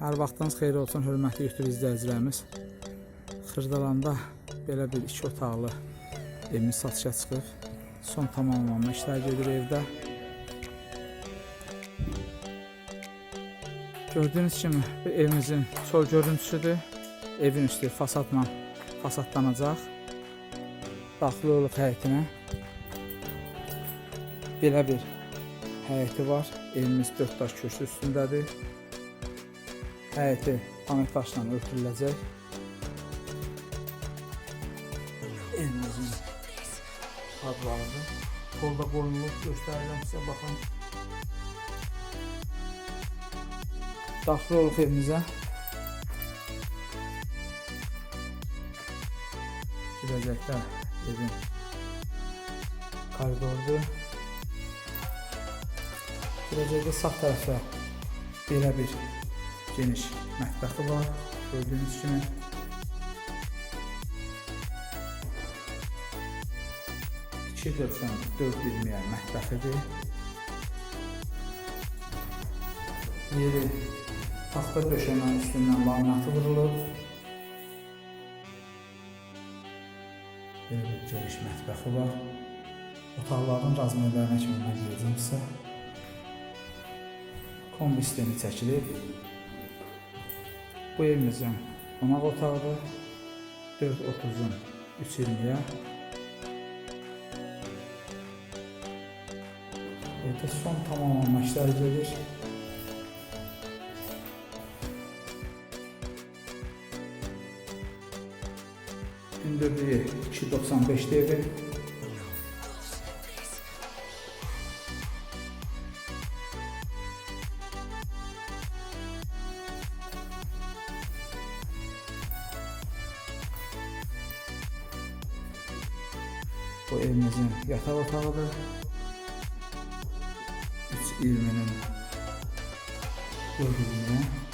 Hər vaxtınız xeyir olsun, hörmətli YouTube izləyicilərimiz. Xırdalanda belə bir iki otaqlı evimiz satışa çıxıb. Son tamamlanma işlər gedir evdə. Gördüyünüz kimi bu evimizin sol görüntüsüdür. Evin üstü fasadla fasadlanacaq. Daxil olub həyətinə. Belə bir həyəti var. Evimiz 4 daş kürsü üstündədir. Həyəti panet daşla örtüləcək. Evimizin adlarıdır. Kolda qoyulub göstərirəm sizə baxın. Daxil olub evimizə. Girəcəkdə evin koridordur. Girəcəkdə sağ tərəfdə belə bir geniş mətbəxi var. Gördüyünüz kimi. İki dörtdən dörd bilməyən mətbəxidir. Yeri taxta döşəmənin üstündən laminatı vurulub. Belə bir geniş mətbəxi var. Otaqların razmerlərinə kimi mən deyəcəm sizə. Kombi sistemi çəkilib. Bu evimizin qonaq otağıdır. 4.30-un 3.20-yə. Evdə son tamamlanma işləri gedir. Hündürlüyü 2.95 devir. Bu evimizin yataq otağıdır. 3 ilmenin bölümüne.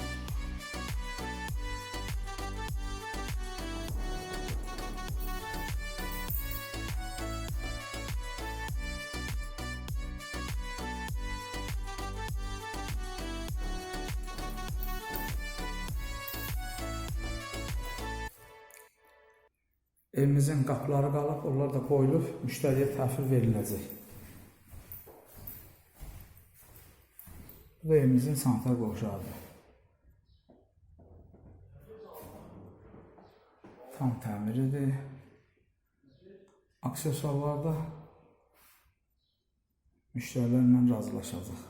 Evimizin qapıları qalıb, onlar da qoyulub, müştəriyə təhvil veriləcək. Bu da evimizin sanitar qovşağıdır. Tam təmiridir. Aksesuarlarda müştərilərlə razılaşacaq.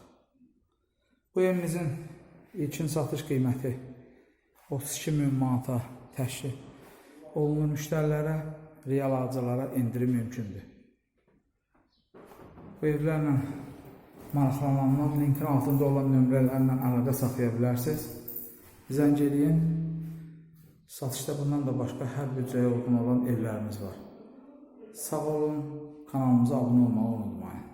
Bu evimizin ilkin satış qiyməti 32 min manata təşkil olunur müştərilərə, real alıcılara endirim mümkündür. Bu evlərlə maraqlananlar linkin altında olan nömrələrlə əlaqə saxlaya bilərsiniz. Zəng eləyin. Satışda bundan da başqa hər büdcəyə uyğun olan evlərimiz var. Sağ olun, kanalımıza abunə olmağı unutmayın.